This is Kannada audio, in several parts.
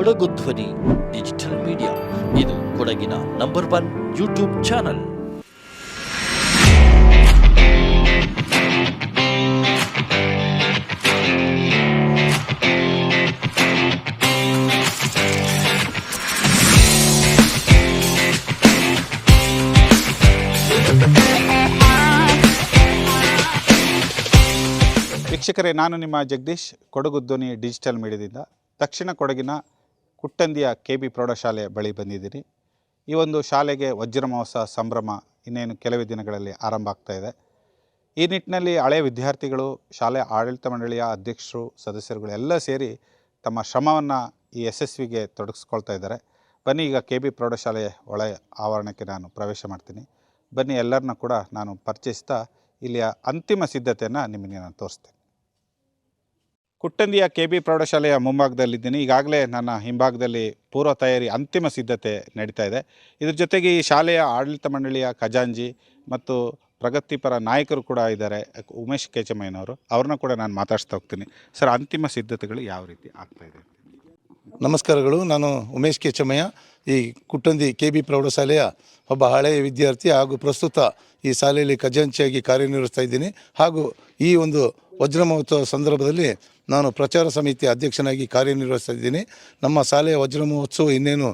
ಕೊಡಗು ಧ್ವನಿ ಡಿಜಿಟಲ್ ಮೀಡಿಯಾ ಇದು ಕೊಡಗಿನ ನಂಬರ್ ಒನ್ ಯೂಟ್ಯೂಬ್ ಚಾನಲ್ ವೀಕ್ಷಕರೇ, ನಾನು ನಿಮ್ಮ ಜಗದೀಶ್. ಕೊಡಗು ಧ್ವನಿ ಡಿಜಿಟಲ್ ಮೀಡಿಯಾದಿಂದ ದಕ್ಷಿಣ ಕೊಡಗಿನ ಕುಟ್ಟಂದಿಯ ಕೆ ಬಿ ಪ್ರೌಢಶಾಲೆ ಬಳಿ ಬಂದಿದ್ದೀನಿ. ಈ ಒಂದು ಶಾಲೆಗೆ ವಜ್ರ ಮಹೋತ್ಸವ ಸಂಭ್ರಮ ಇನ್ನೇನು ಕೆಲವೇ ದಿನಗಳಲ್ಲಿ ಆರಂಭ ಆಗ್ತಾ ಇದೆ. ಈ ನಿಟ್ಟಿನಲ್ಲಿ ಹಳೆಯ ವಿದ್ಯಾರ್ಥಿಗಳು, ಶಾಲೆ ಆಡಳಿತ ಮಂಡಳಿಯ ಅಧ್ಯಕ್ಷರು, ಸದಸ್ಯರುಗಳು ಎಲ್ಲ ಸೇರಿ ತಮ್ಮ ಶ್ರಮವನ್ನು ಈ ಯಶಸ್ವಿಗೆ ತೊಡಗಿಸ್ಕೊಳ್ತಾ ಇದ್ದಾರೆ. ಬನ್ನಿ, ಈಗ ಕೆ ಬಿ ಪ್ರೌಢಶಾಲೆ ಒಳ ಆವರಣಕ್ಕೆ ನಾನು ಪ್ರವೇಶ ಮಾಡ್ತೀನಿ. ಬನ್ನಿ, ಎಲ್ಲರನ್ನ ಕೂಡ ನಾನು ಪರಿಚಯಿಸ್ತಾ ಇಲ್ಲಿಯ ಅಂತಿಮ ಸಿದ್ಧತೆಯನ್ನು ನಿಮಗೆ ನಾನು ತೋರಿಸ್ತೇನೆ. ಕುಟ್ಟಂದಿಯ ಕೆ ಬಿ ಪ್ರೌಢಶಾಲೆಯ ಮುಂಭಾಗದಲ್ಲಿದ್ದೀನಿ. ಈಗಾಗಲೇ ನನ್ನ ಹಿಂಭಾಗದಲ್ಲಿ ಪೂರ್ವ ತಯಾರಿ ಅಂತಿಮ ಸಿದ್ಧತೆ ನಡೀತಾ ಇದೆ. ಇದ್ರ ಜೊತೆಗೆ ಈ ಶಾಲೆಯ ಆಡಳಿತ ಮಂಡಳಿಯ ಖಜಾಂಜಿ ಮತ್ತು ಪ್ರಗತಿಪರ ನಾಯಕರು ಕೂಡ ಇದ್ದಾರೆ, ಉಮೇಶ್ ಕೇಚಮಯ್ಯನವರು. ಅವ್ರನ್ನ ಕೂಡ ನಾನು ಮಾತಾಡ್ಸ್ತಾ ಹೋಗ್ತೀನಿ. ಸರ್, ಅಂತಿಮ ಸಿದ್ಧತೆಗಳು ಯಾವ ರೀತಿ ಆಗ್ತಾ ಇದೆ? ನಮಸ್ಕಾರಗಳು. ನಾನು ಉಮೇಶ್ ಕೆಚಮಯ್ಯ, ಈ ಕುಟ್ಟಂದಿ ಕೆ ಬಿ ಪ್ರೌಢಶಾಲೆಯ ಒಬ್ಬ ಹಳೆಯ ವಿದ್ಯಾರ್ಥಿ ಹಾಗೂ ಪ್ರಸ್ತುತ ಈ ಶಾಲೆಯಲ್ಲಿ ಖಜಾಂಚಿಯಾಗಿ ಕಾರ್ಯನಿರ್ವಹಿಸ್ತಾ ಇದ್ದೀನಿ. ಹಾಗೂ ಈ ಒಂದು ವಜ್ರ ಮಹೋತ್ಸವ ಸಂದರ್ಭದಲ್ಲಿ ನಾನು ಪ್ರಚಾರ ಸಮಿತಿ ಅಧ್ಯಕ್ಷನಾಗಿ ಕಾರ್ಯನಿರ್ವಹಿಸ್ತಾ ಇದ್ದೀನಿ ನಮ್ಮ ಶಾಲೆಯ ವಜ್ರ ಮಹೋತ್ಸವ ಇನ್ನೇನು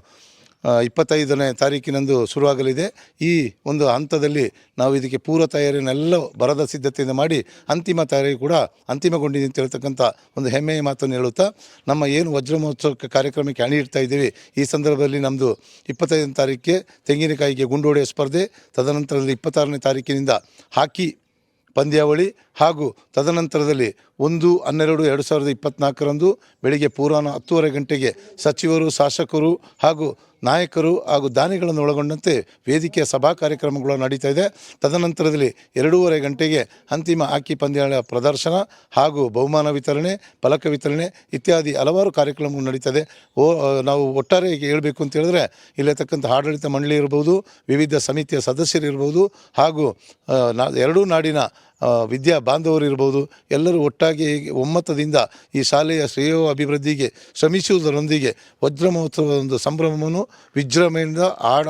ಇಪ್ಪತ್ತೈದನೇ ತಾರೀಕಿನಂದು ಶುರುವಾಗಲಿದೆ. ಈ ಒಂದು ಹಂತದಲ್ಲಿ ನಾವು ಇದಕ್ಕೆ ಪೂರ್ವ ತಯಾರಿನೆಲ್ಲ ಬರದ ಸಿದ್ಧತೆಯಿಂದ ಮಾಡಿ ಅಂತಿಮ ತಯಾರಿ ಕೂಡ ಅಂತಿಮಗೊಂಡಿದೆ ಅಂತ ಹೇಳ್ತಕ್ಕಂಥ ಒಂದು ಹೆಮ್ಮೆಯ ಮಾತನ್ನು ಹೇಳುತ್ತಾ, ನಮ್ಮ ಏನು ವಜ್ರ ಮಹೋತ್ಸವ ಕಾರ್ಯಕ್ರಮಕ್ಕೆ ಅಣಿ ಇಡ್ತಾ ಇದ್ದೀವಿ, ಈ ಸಂದರ್ಭದಲ್ಲಿ ನಮ್ಮದು ಇಪ್ಪತ್ತೈದನೇ ತಾರೀಕಿಗೆ ತೆಂಗಿನಕಾಯಿಗೆ ಗುಂಡೋಡೆಯ ಸ್ಪರ್ಧೆ, ತದನಂತರದಲ್ಲಿ ಇಪ್ಪತ್ತಾರನೇ ತಾರೀಕಿನಿಂದ ಹಾಕಿ ಪಂದ್ಯಾವಳಿ ಹಾಗೂ ತದನಂತರದಲ್ಲಿ ಒಂದು, ಹನ್ನೆರಡು, ಎರಡು ಸಾವಿರದ ಇಪ್ಪತ್ತ್ನಾಲ್ಕರಂದು ಬೆಳಿಗ್ಗೆ ಪೂರ್ವಾಹ್ನ ಹತ್ತುವರೆ ಗಂಟೆಗೆ ಸಚಿವರು, ಶಾಸಕರು ಹಾಗೂ ನಾಯಕರು ಹಾಗೂ ದಾನಿಗಳನ್ನು ಒಳಗೊಂಡಂತೆ ವೇದಿಕೆಯ ಸಭಾ ಕಾರ್ಯಕ್ರಮಗಳು ನಡೀತಾ ಇದೆ. ತದನಂತರದಲ್ಲಿ ಎರಡೂವರೆ ಗಂಟೆಗೆ ಅಂತಿಮ ಹಾಕಿ ಪಂದ್ಯಾಳ ಪ್ರದರ್ಶನ ಹಾಗೂ ಬಹುಮಾನ ವಿತರಣೆ, ಫಲಕ ವಿತರಣೆ ಇತ್ಯಾದಿ ಹಲವಾರು ಕಾರ್ಯಕ್ರಮಗಳು ನಡೀತದೆ ಓ, ನಾವು ಒಟ್ಟಾರೆ ಹೇಳಬೇಕು ಅಂತ ಹೇಳಿದ್ರೆ ಇಲ್ಲಿರ್ತಕ್ಕಂಥ ಆಡಳಿತ ಮಂಡಳಿ ಇರ್ಬೋದು, ವಿವಿಧ ಸಮಿತಿಯ ಸದಸ್ಯರು ಇರ್ಬೋದು ಹಾಗೂ ನಾ, ಎರಡೂ ನಾಡಿನ ವಿದ್ಯಾ ಬಾಂಧವರು ಇರ್ಬೋದು, ಎಲ್ಲರೂ ಒಟ್ಟಾಗಿ ಒಮ್ಮತದಿಂದ ಈ ಶಾಲೆಯ ಶ್ರೇಯೋ ಅಭಿವೃದ್ಧಿಗೆ ಶ್ರಮಿಸುವುದರೊಂದಿಗೆ ವಜ್ರ ಮಹೋತ್ಸವದ ಒಂದು ಸಂಭ್ರಮವನ್ನು ವಿಜೃಂಭಣೆಯಿಂದ ಆಡ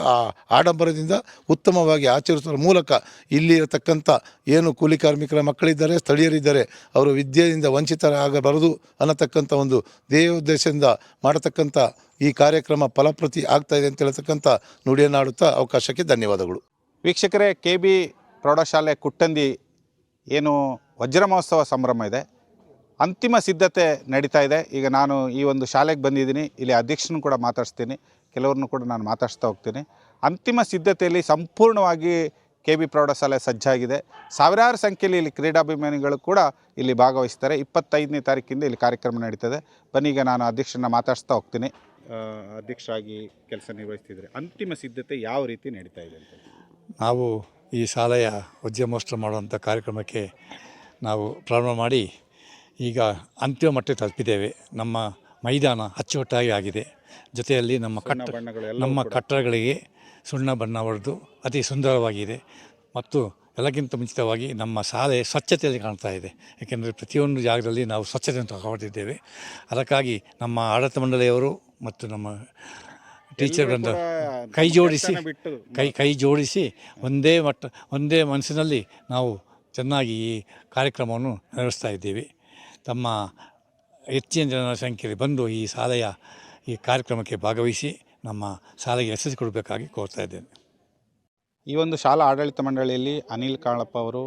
ಆಡಂಬರದಿಂದ ಉತ್ತಮವಾಗಿ ಆಚರಿಸುವ ಮೂಲಕ ಇಲ್ಲಿ ಇರತಕ್ಕಂಥ ಏನು ಕೂಲಿ ಕಾರ್ಮಿಕರ ಮಕ್ಕಳಿದ್ದಾರೆ, ಸ್ಥಳೀಯರಿದ್ದಾರೆ, ಅವರು ವಿದ್ಯೆಯಿಂದ ವಂಚಿತರಾಗಬಾರದು ಅನ್ನತಕ್ಕಂಥ ಒಂದು ಧ್ಯೇಯೋದ್ದೇಶದಿಂದ ಮಾಡತಕ್ಕಂಥ ಈ ಕಾರ್ಯಕ್ರಮ ಫಲಪ್ರತಿ ಆಗ್ತಾ ಇದೆ ಅಂತ ಹೇಳ್ತಕ್ಕಂಥ ನುಡಿಯನ್ನಾಡುತ್ತಾ ಅವಕಾಶಕ್ಕೆ ಧನ್ಯವಾದಗಳು. ವೀಕ್ಷಕರೇ, ಕೆ ಬಿ ಪ್ರೌಢಶಾಲೆ ಕುಟ್ಟಂದಿ ಏನು ವಜ್ರ ಮಹೋತ್ಸವ ಸಂಭ್ರಮ ಇದೆ. ಅಂತಿಮ ಸಿದ್ಧತೆ ನಡೀತಾ ಇದೆ. ಈಗ ನಾನು ಈ ಒಂದು ಶಾಲೆಗೆ ಬಂದಿದ್ದೀನಿ. ಇಲ್ಲಿ ಅಧ್ಯಕ್ಷನ ಕೂಡ ಮಾತಾಡಿಸ್ತೀನಿ. ಕೆಲವ್ರನ್ನೂ ಕೂಡ ನಾನು ಮಾತಾಡ್ತಾ ಹೋಗ್ತೀನಿ. ಅಂತಿಮ ಸಿದ್ಧತೆಯಲ್ಲಿ ಸಂಪೂರ್ಣವಾಗಿ ಕೆ ಬಿ ಪ್ರೌಢಶಾಲೆ ಸಜ್ಜಾಗಿದೆ. ಸಾವಿರಾರು ಸಂಖ್ಯೆಯಲ್ಲಿ ಇಲ್ಲಿ ಕ್ರೀಡಾಭಿಮಾನಿಗಳು ಕೂಡ ಇಲ್ಲಿ ಭಾಗವಹಿಸ್ತಾರೆ. ಇಪ್ಪತ್ತೈದನೇ ತಾರೀಕಿಂದ ಇಲ್ಲಿ ಕಾರ್ಯಕ್ರಮ ನಡೀತದೆ. ಬನ್ನಿ ಈಗ ನಾನು ಅಧ್ಯಕ್ಷರನ್ನ ಮಾತಾಡಿಸ್ತಾ ಹೋಗ್ತೀನಿ. ಅಧ್ಯಕ್ಷರಾಗಿ ಕೆಲಸ ನಿರ್ವಹಿಸ್ತಿದ್ರೆ ಅಂತಿಮ ಸಿದ್ಧತೆ ಯಾವ ರೀತಿ ನಡೀತಾ ಇದೆ ಅಂತ. ನಾವು ಈ ಶಾಲೆಯ ಉದ್ಯಮೋಷ್ಠ ಮಾಡುವಂಥ ಕಾರ್ಯಕ್ರಮಕ್ಕೆ ನಾವು ಪ್ರಾರಂಭ ಮಾಡಿ ಈಗ ಅಂತಿಮ ಮಟ್ಟಕ್ಕೆ ತಲುಪಿದ್ದೇವೆ. ನಮ್ಮ ಮೈದಾನ ಅಚ್ಚುಕಟ್ಟಾಗಿ ಆಗಿದೆ. ಜೊತೆಯಲ್ಲಿ ನಮ್ಮ ಕಟ್ಟ ನಮ್ಮ. ಕಟ್ಟಡಗಳಿಗೆ ಸುಣ್ಣ ಬಣ್ಣ ಹೊಡೆದು ಅತಿ ಸುಂದರವಾಗಿದೆ. ಮತ್ತು ಎಲ್ಲಕ್ಕಿಂತ ಮುಂಚಿತವಾಗಿ ನಮ್ಮ ಶಾಲೆ ಸ್ವಚ್ಛತೆಯಲ್ಲಿ ಕಾಣ್ತಾ ಇದೆ. ಏಕೆಂದರೆ ಪ್ರತಿಯೊಂದು ಜಾಗದಲ್ಲಿ ನಾವು ಸ್ವಚ್ಛತೆಯನ್ನು ತಗೊಂಡಿದ್ದೇವೆ ಅದಕ್ಕಾಗಿ ನಮ್ಮ ಆಡಳಿತ ಮಂಡಳಿಯವರು ಮತ್ತು ನಮ್ಮ ಟೀಚರ್ ಬಂದು ಕೈ ಜೋಡಿಸಿ ಕೈ ಕೈ ಜೋಡಿಸಿ ಒಂದೇ ಮಟ್ಟ ಒಂದೇ ಮನಸ್ಸಿನಲ್ಲಿ ನಾವು ಚೆನ್ನಾಗಿ ಈ ಕಾರ್ಯಕ್ರಮವನ್ನು ನಡೆಸ್ತಾ ಇದ್ದೀವಿ. ತಮ್ಮ ಹೆಚ್ಚಿನ ಜನರ ಸಂಖ್ಯೆಯಲ್ಲಿ ಬಂದು ಈ ಶಾಲೆಯ ಈ ಕಾರ್ಯಕ್ರಮಕ್ಕೆ ಭಾಗವಹಿಸಿ ನಮ್ಮ ಶಾಲೆಗೆ ಯಶಸ್ಸು ಕೊಡಬೇಕಾಗಿ ಕೋರ್ತಾ ಇದ್ದೇನೆ. ಈ ಒಂದು ಶಾಲಾ ಆಡಳಿತ ಮಂಡಳಿಯಲ್ಲಿ ಅನಿಲ್ ಕಾಳಪ್ಪ ಅವರು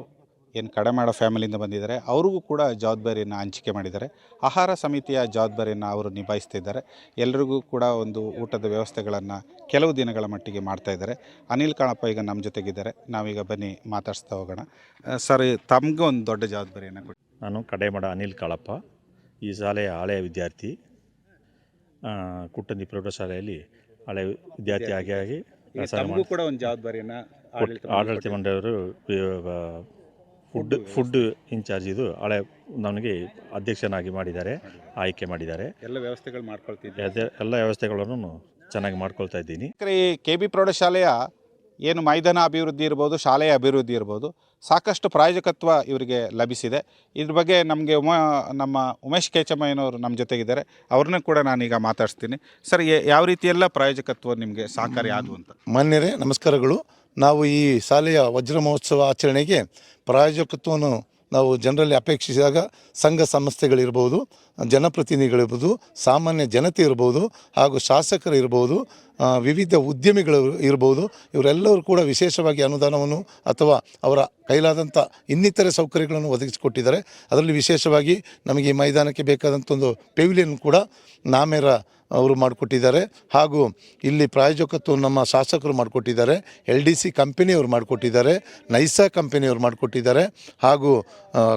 ಏನು ಕಡಮಾಡ ಫ್ಯಾಮಿಲಿಯಿಂದ ಬಂದಿದ್ದಾರೆ ಅವ್ರಿಗೂ ಕೂಡ ಜವಾಬ್ದಾರಿಯನ್ನು ಹಂಚಿಕೆ ಮಾಡಿದ್ದಾರೆ. ಆಹಾರ ಸಮಿತಿಯ ಜವಾಬ್ದಾರಿಯನ್ನು ಅವರು ನಿಭಾಯಿಸ್ತಿದ್ದಾರೆ. ಎಲ್ರಿಗೂ ಕೂಡ ಒಂದು ಊಟದ ವ್ಯವಸ್ಥೆಗಳನ್ನು ಕೆಲವು ದಿನಗಳ ಮಟ್ಟಿಗೆ ಮಾಡ್ತಾ ಇದ್ದಾರೆ. ಅನಿಲ್ ಕಾಣಪ್ಪ ಈಗ ನಮ್ಮ ಜೊತೆಗಿದ್ದಾರೆ. ನಾವೀಗ ಬನ್ನಿ ಮಾತಾಡಿಸ್ತಾ ಹೋಗೋಣ. ಸರ್ ತಮಗೆ ಒಂದು ದೊಡ್ಡ ಜವಾಬ್ದಾರಿಯನ್ನು ಕೊಡಿ. ನಾನು ಕಡೆಮಡ ಅನಿಲ್ ಕಾಳಪ್ಪ ಈ ಶಾಲೆಯ ಹಳೆಯ ವಿದ್ಯಾರ್ಥಿ. ಕುಟ್ಟಂದಿ ಪ್ರೌಢಶಾಲೆಯಲ್ಲಿ ಹಳೆಯ ವಿದ್ಯಾರ್ಥಿ ಆಗಿ ಆಗಿ ಕೂಡ ಒಂದು ಜವಾಬ್ದಾರಿಯನ್ನು ಆಡಳಿತ ಮಂಡಳಿಯವರು ಫುಡ್ ಫುಡ್ ಇನ್ಚಾರ್ಜ್ ಇದು. ಹಳೆ ನಮಗೆ ಅಧ್ಯಕ್ಷನಾಗಿ ಮಾಡಿದ್ದಾರೆ ಆಯ್ಕೆ ಮಾಡಿದ್ದಾರೆ. ಎಲ್ಲ ವ್ಯವಸ್ಥೆಗಳು ಮಾಡ್ಕೊಳ್ತಿದ್ದೆ ಅದೇ- ಎಲ್ಲ ವ್ಯವಸ್ಥೆಗಳನ್ನು ಚೆನ್ನಾಗಿ ಮಾಡ್ಕೊಳ್ತಾ ಇದ್ದೀನಿ. ಈ ಕೆ ಬಿ ಪ್ರೌಢಶಾಲೆಯ ಏನು ಮೈದಾನ ಅಭಿವೃದ್ಧಿ ಇರ್ಬೋದು ಶಾಲೆಯ ಅಭಿವೃದ್ಧಿ ಇರ್ಬೋದು ಸಾಕಷ್ಟು ಪ್ರಾಯೋಜಕತ್ವ ಇವರಿಗೆ ಲಭಿಸಿದೆ. ಇದ್ರ ಬಗ್ಗೆ ನಮಗೆ ಉಮಾ ನಮ್ಮ ಉಮೇಶ್ ಕೇಚಮ್ಮಯ್ಯನವರು ನಮ್ಮ ಜೊತೆಗಿದ್ದಾರೆ. ಅವ್ರನ್ನೂ ಕೂಡ ನಾನೀಗ ಮಾತಾಡ್ಸ್ತೀನಿ. ಸರ್ ಯಾವ ರೀತಿಯೆಲ್ಲ ಪ್ರಾಯೋಜಕತ್ವ ನಿಮಗೆ ಸಹಕಾರಿ ಆದವು ಅಂತ? ಮಾನ್ಯರೇ ನಮಸ್ಕಾರಗಳು. ನಾವು ಈ ಶಾಲೆಯ ವಜ್ರ ಮಹೋತ್ಸವ ಆಚರಣೆಗೆ ಪ್ರಾಯೋಜಕತ್ವವನ್ನು ನಾವು ಜನರಲ್ಲಿ ಅಪೇಕ್ಷಿಸಿದಾಗ ಸಂಘ ಸಂಸ್ಥೆಗಳಿರ್ಬೋದು, ಜನಪ್ರತಿನಿಧಿಗಳಿರ್ಬೋದು, ಸಾಮಾನ್ಯ ಜನತೆ ಇರ್ಬೋದು ಹಾಗೂ ಶಾಸಕರು ಇರ್ಬೋದು ವಿವಿಧ ಉದ್ಯಮಿಗಳು ಇರ್ಬೋದು, ಇವರೆಲ್ಲರೂ ಕೂಡ ವಿಶೇಷವಾಗಿ ಅನುದಾನವನ್ನು ಅಥವಾ ಅವರ ಕೈಲಾದಂಥ ಇನ್ನಿತರೆ ಸೌಕರ್ಯಗಳನ್ನು ಒದಗಿಸಿಕೊಟ್ಟಿದ್ದಾರೆ. ಅದರಲ್ಲಿ ವಿಶೇಷವಾಗಿ ನಮಗೆ ಈ ಮೈದಾನಕ್ಕೆ ಬೇಕಾದಂಥ ಒಂದು ಪೆವಿಲಿಯನ್ ಕೂಡ ನಾಮೇರ ಅವರು ಮಾಡಿಕೊಟ್ಟಿದ್ದಾರೆ. ಹಾಗೂ ಇಲ್ಲಿ ಪ್ರಾಯೋಜಕತ್ವ ನಮ್ಮ ಶಾಸಕರು ಮಾಡಿಕೊಟ್ಟಿದ್ದಾರೆ. ಎಲ್ ಡಿ ಸಿ ಕಂಪನಿಯವರು ಮಾಡಿಕೊಟ್ಟಿದ್ದಾರೆ. ನೈಸಾ ಕಂಪನಿಯವರು ಮಾಡಿಕೊಟ್ಟಿದ್ದಾರೆ. ಹಾಗೂ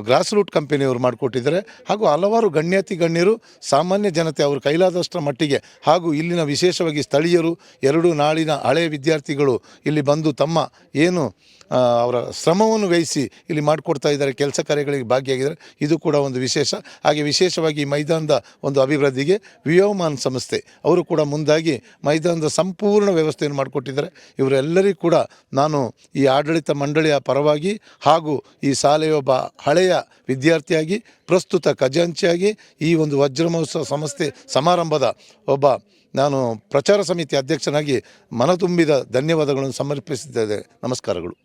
ಗ್ರಾಸ್ ರೂಟ್ ಕಂಪನಿಯವರು ಮಾಡಿಕೊಟ್ಟಿದ್ದಾರೆ. ಹಾಗೂ ಹಲವಾರು ಗಣ್ಯಾತಿ ಗಣ್ಯರು ಸಾಮಾನ್ಯ ಜನತೆ ಅವರು ಕೈಲಾದಷ್ಟರ ಮಟ್ಟಿಗೆ ಹಾಗೂ ಇಲ್ಲಿನ ವಿಶೇಷವಾಗಿ ಸ್ಥಳೀಯರು ಎರಡು ನಾಳಿನ ಹಳೆಯ ವಿದ್ಯಾರ್ಥಿಗಳು ಇಲ್ಲಿ ಬಂದು ತಮ್ಮ ಏನು ಅವರ ಶ್ರಮವನ್ನು ವಹಿಸಿ ಇಲ್ಲಿ ಮಾಡಿಕೊಡ್ತಾ ಇದ್ದಾರೆ, ಕೆಲಸ ಕಾರ್ಯಗಳಿಗೆ ಭಾಗಿಯಾಗಿದ್ದಾರೆ. ಇದು ಕೂಡ ಒಂದು ವಿಶೇಷ. ಹಾಗೆ ವಿಶೇಷವಾಗಿ ಮೈದಾನದ ಒಂದು ಅಭಿವೃದ್ಧಿಗೆ ವಿಯೋಮಾನ್ ಸಂಸ್ಥೆ, ಅವರು ಕೂಡ ಮುಂದಾಗಿ ಮೈದಾನದ ಸಂಪೂರ್ಣ ವ್ಯವಸ್ಥೆಯನ್ನು ಮಾಡಿಕೊಟ್ಟಿದ್ದಾರೆ. ಇವರೆಲ್ಲರಿಗೂ ಕೂಡ ನಾನು ಈ ಆಡಳಿತ ಮಂಡಳಿಯ ಪರವಾಗಿ ಹಾಗೂ ಈ ಶಾಲೆಯ ಒಬ್ಬ ಹಳೆಯ ವಿದ್ಯಾರ್ಥಿಯಾಗಿ, ಪ್ರಸ್ತುತ ಖಜಾಂಚಿಯಾಗಿ ಈ ಒಂದು ವಜ್ರ ಮಹೋತ್ಸವ ಸಂಸ್ಥೆ ಸಮಾರಂಭದ ಒಬ್ಬ ನಾನು ಪ್ರಚಾರ ಸಮಿತಿ ಅಧ್ಯಕ್ಷನಾಗಿ ಮನತುಂಬಿದ ಧನ್ಯವಾದಗಳನ್ನು ಸಮರ್ಪಿಸಿದ್ದೇನೆ ನಮಸ್ಕಾರಗಳು.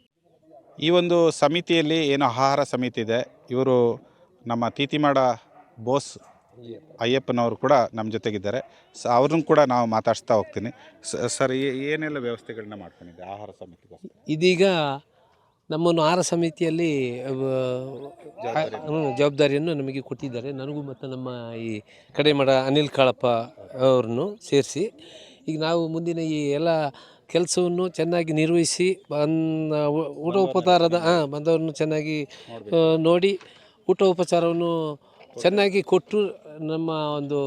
ಈ ಒಂದು ಸಮಿತಿಯಲ್ಲಿ ಏನು ಆಹಾರ ಸಮಿತಿ ಇದೆ. ಇವರು ನಮ್ಮ ತೀತಿಮಾಡ ಬೋಸ್ ಅಯ್ಯಪ್ಪನವರು ಕೂಡ ನಮ್ಮ ಜೊತೆಗಿದ್ದಾರೆ. ಸ ಅವ್ರನ್ನ ಕೂಡ ನಾವು ಮಾತಾಡಿಸ್ತಾ ಹೋಗ್ತೀನಿ. ಸ- ಸರ್ ಏ- ಏನೆಲ್ಲ ವ್ಯವಸ್ಥೆಗಳನ್ನ ಮಾಡ್ಕೊಂಡಿದ್ದೆ ಆಹಾರ ಸಮಿತಿಗೋಸ್ಕರ? ಇದೀಗ ನಮ್ಮನ್ನು ಆರ ಸಮಿತಿಯಲ್ಲಿ ಜವಾಬ್ದಾರಿಯನ್ನು ನಮಗೆ ಕೊಟ್ಟಿದ್ದಾರೆ. ನನಗೂ ಮತ್ತು ನಮ್ಮ ಈ ಕಡೆಮಡ ಅನಿಲ್ ಕಾಳಪ್ಪ ಅವರನ್ನು ಸೇರಿಸಿ ಈಗ ನಾವು ಮುಂದಿನ ಈ ಎಲ್ಲ ಕೆಲಸವನ್ನು ಚೆನ್ನಾಗಿ ನಿರ್ವಹಿಸಿ ಬಂದ ಊಟ ಉಪಚಾರದ ಹಾಂ ಬಂದವರನ್ನು ಚೆನ್ನಾಗಿ ನೋಡಿ ಊಟ ಉಪಚಾರವನ್ನು ಚೆನ್ನಾಗಿ ಕೊಟ್ಟು ನಮ್ಮ ಒಂದು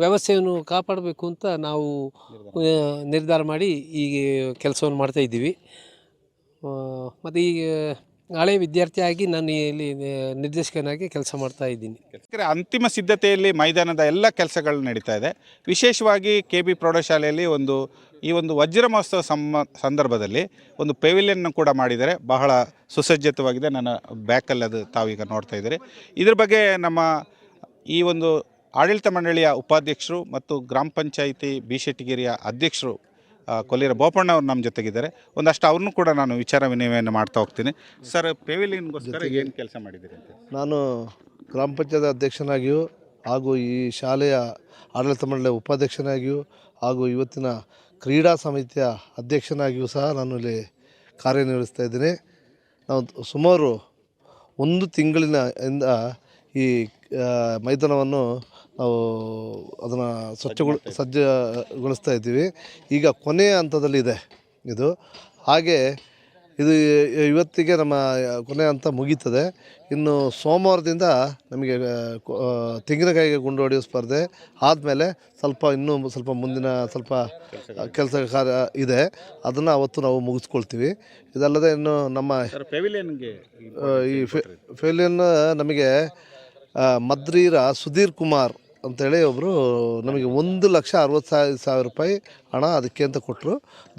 ವ್ಯವಸ್ಥೆಯನ್ನು ಕಾಪಾಡಬೇಕು ಅಂತ ನಾವು ನಿರ್ಧಾರ ಮಾಡಿ ಈ ಕೆಲಸವನ್ನು ಮಾಡ್ತಾ ಇದ್ದೀವಿ. ಮತ್ತು ಈ ಹಳೆ ವಿದ್ಯಾರ್ಥಿಯಾಗಿ ನಾನು ಇಲ್ಲಿ ನಿರ್ದೇಶಕನಾಗಿ ಕೆಲಸ ಮಾಡ್ತಾ ಇದ್ದೀನಿ. ಯಾಕಂದರೆ ಅಂತಿಮ ಸಿದ್ಧತೆಯಲ್ಲಿ ಮೈದಾನದ ಎಲ್ಲ ಕೆಲಸಗಳು ನಡೀತಾ ಇದೆ. ವಿಶೇಷವಾಗಿ ಕೆ ಬಿ ಪ್ರೌಢಶಾಲೆಯಲ್ಲಿ ಒಂದು, ಈ ಒಂದು ವಜ್ರ ಮಹೋತ್ಸವ ಸಂದರ್ಭದಲ್ಲಿ ಒಂದು ಪೆವಿಲಿಯನ್ ಕೂಡ ಮಾಡಿದರೆ ಬಹಳ ಸುಸಜ್ಜಿತವಾಗಿದೆ. ನನ್ನ ಬ್ಯಾಕಲ್ಲಿ ಅದು ತಾವೀಗ ನೋಡ್ತಾ ಇದ್ದೀರಿ. ಇದ್ರ ಬಗ್ಗೆ ನಮ್ಮ ಈ ಒಂದು ಆಡಳಿತ ಮಂಡಳಿಯ ಉಪಾಧ್ಯಕ್ಷರು ಮತ್ತು ಗ್ರಾಮ ಪಂಚಾಯಿತಿ ಬಿ ಶೆಟ್ಟಿಗೇರಿಯ ಅಧ್ಯಕ್ಷರು ಕೊಲ್ಲಿರ ಬೋಪಣ್ಣ ಅವರು ನಮ್ಮ ಜೊತೆಗಿದ್ದಾರೆ. ಒಂದಷ್ಟು ಅವ್ರನ್ನೂ ಕೂಡ ನಾನು ವಿಚಾರ ವಿನಿಮಯನ ಮಾಡ್ತಾ ಹೋಗ್ತೀನಿ. ಸರ್ ಪೆವಿಲಿಯನ್ಗೋಸ್ಕರ ಏನು ಕೆಲಸ ಮಾಡಿದ್ದೀರಿ ಅಂತ? ನಾನು ಗ್ರಾಮ ಪಂಚಾಯತ್ ಅಧ್ಯಕ್ಷನಾಗಿಯೂ ಹಾಗೂ ಈ ಶಾಲೆಯ ಆಡಳಿತ ಮಂಡಳಿಯ ಉಪಾಧ್ಯಕ್ಷನಾಗಿಯೂ ಹಾಗೂ ಇವತ್ತಿನ ಕ್ರೀಡಾ ಸಮಿತಿಯ ಅಧ್ಯಕ್ಷನಾಗಿಯೂ ಸಹ ನಾನು ಇಲ್ಲಿ ಕಾರ್ಯನಿರ್ವಹಿಸ್ತಾ ಇದ್ದೀನಿ. ನಾವು ಸುಮಾರು ಒಂದು ತಿಂಗಳಿನ ಇಂದ ಈ ಮೈದಾನವನ್ನು ನಾವು ಅದನ್ನು ಸ್ವಚ್ಛಗೊಳ ಸಜ್ಜಗೊಳಿಸ್ತಾ ಇದ್ದೀವಿ. ಈಗ ಕೊನೆಯ ಹಂತದಲ್ಲಿದೆ ಇದು ಹಾಗೆ ಇದು ಇವತ್ತಿಗೆ ನಮ್ಮ ಕೊನೆ ಹಂತ ಮುಗೀತದೆ. ಇನ್ನು ಸೋಮವಾರದಿಂದ ನಮಗೆ ತೆಂಗಿನಕಾಯಿಗೆ ಗುಂಡು ಹೊಡೆಯೋ ಸ್ಪರ್ಧೆ ಆದಮೇಲೆ ಸ್ವಲ್ಪ ಇನ್ನೂ ಸ್ವಲ್ಪ ಮುಂದಿನ ಸ್ವಲ್ಪ ಕೆಲಸ ಕಾರ್ಯ ಇದೆ. ಅದನ್ನು ಅವತ್ತು ನಾವು ಮುಗಿಸ್ಕೊಳ್ತೀವಿ. ಇದಲ್ಲದೆ ಇನ್ನು ನಮ್ಮ ಈ ಫೆ ಈ ಫೇಲಿಯನ್ ನಮಗೆ ಮದ್ರೀರ ಸುಧೀರ್ ಕುಮಾರ್ ಅಂತೇಳಿ ಒಬ್ಬರು ನಮಗೆ ಒಂದು ಲಕ್ಷ ಅರವತ್ತು ಸಾವಿರ ಸಾವಿರ ರೂಪಾಯಿ ಹಣ ಅದಕ್ಕೆ ಅಂತ ಕೊಟ್ಟರು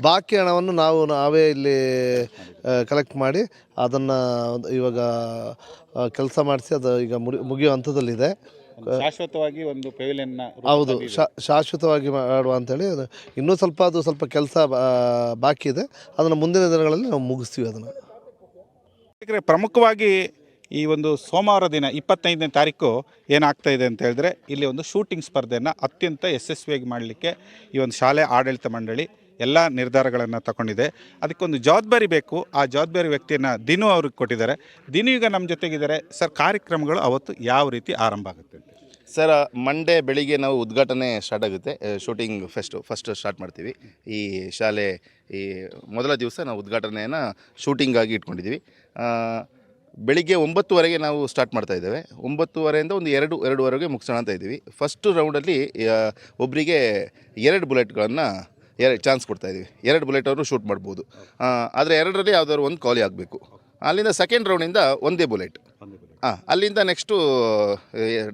ಬಾಕಿ ಹಣವನ್ನು ನಾವು ನಾವೇ ಇಲ್ಲಿ ಕಲೆಕ್ಟ್ ಮಾಡಿ ಅದನ್ನು ಇವಾಗ ಕೆಲಸ ಮಾಡಿಸಿ ಅದು ಈಗ ಮುಡಿ ಮುಗಿಯೋ ಹಂತದಲ್ಲಿದೆ. ಶಾಶ್ವತವಾಗಿ ಒಂದು ಪೆವಿಲಿಯನ್ನ ಹೌದು ಶಾ ಶಾಶ್ವತವಾಗಿ ಮಾಡುವ ಅಂತೇಳಿ ಅದು ಇನ್ನೂ ಸ್ವಲ್ಪ ಅದು ಸ್ವಲ್ಪ ಕೆಲಸ ಬಾಕಿ ಇದೆ. ಅದನ್ನು ಮುಂದಿನ ದಿನಗಳಲ್ಲಿ ನಾವು ಮುಗಿಸ್ತೀವಿ ಅದನ್ನು. ಯಾಕಂದರೆ ಪ್ರಮುಖವಾಗಿ ಈ ಒಂದು ಸೋಮವಾರ ದಿನ ಇಪ್ಪತ್ತೈದನೇ ತಾರೀಕು ಏನಾಗ್ತಾ ಇದೆ ಅಂತ ಹೇಳಿದ್ರೆ ಇಲ್ಲಿ ಒಂದು ಶೂಟಿಂಗ್ ಸ್ಪರ್ಧೆಯನ್ನು ಅತ್ಯಂತ ಯಶಸ್ವಿಯಾಗಿ ಮಾಡಲಿಕ್ಕೆ ಈ ಒಂದು ಶಾಲೆ ಆಡಳಿತ ಮಂಡಳಿ ಎಲ್ಲ ನಿರ್ಧಾರಗಳನ್ನು ತಗೊಂಡಿದೆ. ಅದಕ್ಕೊಂದು ಜವಾಬ್ದಾರಿ ಬೇಕು. ಆ ಜವಾಬ್ದಾರಿ ವ್ಯಕ್ತಿಯನ್ನು ದಿನೂ ಅವ್ರಿಗೆ ಕೊಟ್ಟಿದ್ದಾರೆ. ದಿನೂ ಈಗ ನಮ್ಮ ಜೊತೆಗಿದ್ದಾರೆ. ಸರ್, ಕಾರ್ಯಕ್ರಮಗಳು ಅವತ್ತು ಯಾವ ರೀತಿ ಆರಂಭ ಆಗುತ್ತೆ ಸರ್ ಮಂಡೇ ಬೆಳಿಗ್ಗೆ ನಾವು ಉದ್ಘಾಟನೆ ಸ್ಟಾರ್ಟ್ ಆಗುತ್ತೆ. ಶೂಟಿಂಗ್ ಫೆಸ್ಟು ಫಸ್ಟ್ ಸ್ಟಾರ್ಟ್ ಮಾಡ್ತೀವಿ. ಈ ಶಾಲೆ, ಈ ಮೊದಲ ದಿವಸ ನಾವು ಉದ್ಘಾಟನೆಯನ್ನು ಶೂಟಿಂಗಾಗಿ ಇಟ್ಕೊಂಡಿದ್ದೀವಿ. ಬೆಳಿಗ್ಗೆ ಒಂಬತ್ತುವರೆಗೆ ನಾವು ಸ್ಟಾರ್ಟ್ ಮಾಡ್ತಾ ಇದ್ದೇವೆ. ಒಂಬತ್ತುವರೆಯಿಂದ ಒಂದು ಎರಡು ಎರಡುವರೆಗೆ ಮುಗಿಸೋಣ ಅಂತ ಇದ್ದೀವಿ. ಫಸ್ಟು ರೌಂಡಲ್ಲಿ ಒಬ್ಬರಿಗೆ ಎರಡು ಬುಲೆಟ್ಗಳನ್ನು ಎರಡು ಚಾನ್ಸ್ ಕೊಡ್ತಾ ಇದ್ದೀವಿ. ಎರಡು ಬುಲೆಟ್ ಅವರು ಶೂಟ್ ಮಾಡ್ಬೋದು. ಆದರೆ ಎರಡರಲ್ಲಿ ಯಾವುದಾದ್ರು ಒಂದು ಕಾಲಿ ಆಗಬೇಕು. ಅಲ್ಲಿಂದ ಸೆಕೆಂಡ್ ರೌಂಡಿಂದ ಒಂದೇ ಬುಲೆಟ್ ಹಾಂ ಅಲ್ಲಿಂದ ನೆಕ್ಸ್ಟು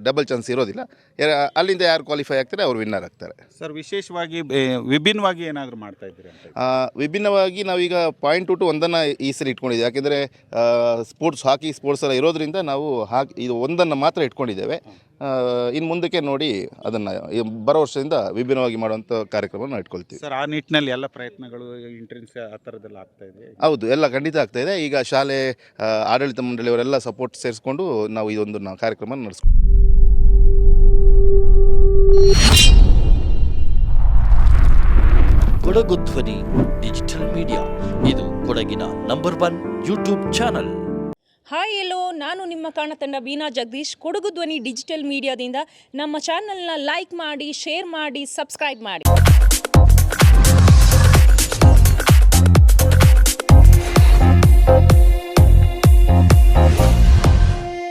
ಡಬಲ್ ಚಾನ್ಸ್ ಇರೋದಿಲ್ಲ. ಯಾ- ಅಲ್ಲಿಂದ ಯಾರು ಕ್ವಾಲಿಫೈ ಆಗ್ತಾರೆ ಅವ್ರು ವಿನ್ನರ್ ಆಗ್ತಾರೆ. ಸರ್ ವಿಶೇಷವಾಗಿ ವಿಭಿನ್ನವಾಗಿ ಏನಾದರೂ ಮಾಡ್ತಾ ಇದ್ದೀರಿ ಅಂತ ಆ, ವಿಭಿನ್ನವಾಗಿ ನಾವೀಗ ಪಾಯಿಂಟ್ ಟು ಟು ಒಂದನ್ನು ಈ ಸರಿ ಇಟ್ಕೊಂಡಿದ್ದೀವಿ. ಯಾಕೆಂದರೆ ಸ್ಪೋರ್ಟ್ಸ್ ಹಾಕಿ ಸ್ಪೋರ್ಟ್ಸ್ ಎಲ್ಲ ಇರೋದ್ರಿಂದ ನಾವು ಹಾಕಿ ಇದು ಒಂದನ್ನು ಮಾತ್ರ ಇಟ್ಕೊಂಡಿದ್ದೇವೆ. ಇನ್ನು ಮುಂದಕ್ಕೆ ನೋಡಿ ಅದನ್ನು ಬರೋ ವರ್ಷದಿಂದ ವಿಭಿನ್ನವಾಗಿ ಮಾಡುವಂಥ ಕಾರ್ಯಕ್ರಮವನ್ನು ನಾವು ಇಟ್ಕೊಳ್ತೀವಿ. ಸರ್ ಆ ನಿಟ್ಟಿನಲ್ಲಿ ಎಲ್ಲ ಪ್ರಯತ್ನಗಳು ಎಂಟ್ರೆನ್ಸ್ ಆ ಥರದ್ದೆಲ್ಲ ಆಗ್ತಾ ಇದೆ. ಹೌದು ಎಲ್ಲ ಖಂಡಿತ ಆಗ್ತಾ ಇದೆ. ಈಗ ಶಾಲೆ ಆ, ಆಡಳಿತ ಮಂಡಳಿಯವರೆಲ್ಲ ಸಪೋರ್ಟ್ ಸೇರಿಸ್ಕೊಂಡು ನಾವು ಇದೊಂದು ನಾವು ಕಾರ್ಯಕ್ರಮ ನಡೆಸ್ಕೊ ಕೊಡಗು ಧ್ವನಿ ಡಿಜಿಟಲ್ ಮೀಡಿಯಾ. ಇದು ಕೊಡಗಿನ number one YouTube channel. Hi ಎಲ್ಲೋ ನಾನು ನಿಮ್ಮ ಕಾಣತಂಡ ಬೀನಾ ಜಗದೀಶ್. ಕೊಡಗು ಧ್ವನಿ ಡಿಜಿಟಲ್ ಮೀಡಿಯಾದಿಂದ ನಮ್ಮ ಚಾನಲ್ನ ಲೈಕ್ ಮಾಡಿ ಶೇರ್ ಮಾಡಿ ಸಬ್ಸ್ಕ್ರೈಬ್ ಮಾಡಿ.